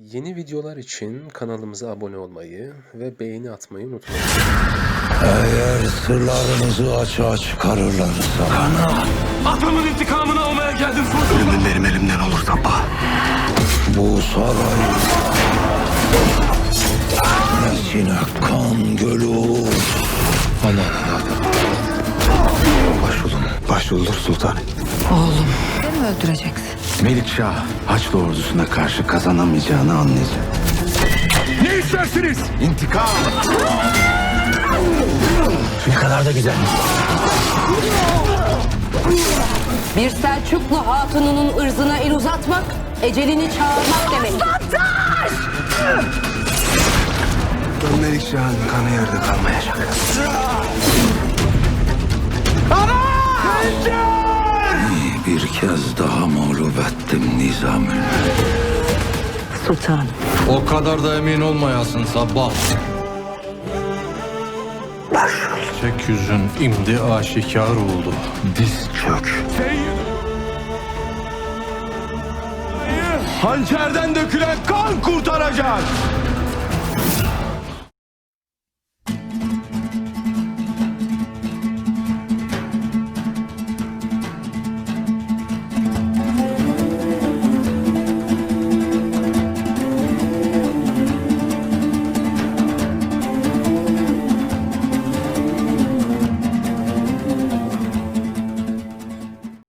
Yeni videolar için kanalımıza abone olmayı ve beğeni atmayı unutmayın. Eğer sırlarınızı açığa çıkarırlarsa bana Atamın intikamını almaya geldim sultan. ölümün benim elimden olur sabah. Bu saray nesine kan gölü olur. Aman evladım. Başulun. Başuldur sultanım. Beni mi öldüreceksin? Melikşah Haçlı ordusuna karşı kazanamayacağını anlayacak. Ne istersiniz? İntikam. Ne kadar da güzel. Bir Selçuklu hatununun ırzına el uzatmak, ecelini çağırmak demek. Melikşah'ın kanı yerde kalmayacak. Daha mağlup ettim Nizam'ı. Sultan. O kadar da emin olmayasın sabah. Çek yüzün imdi aşikar oldu. Diz çök. Hançerden dökülen kan kurtaracak.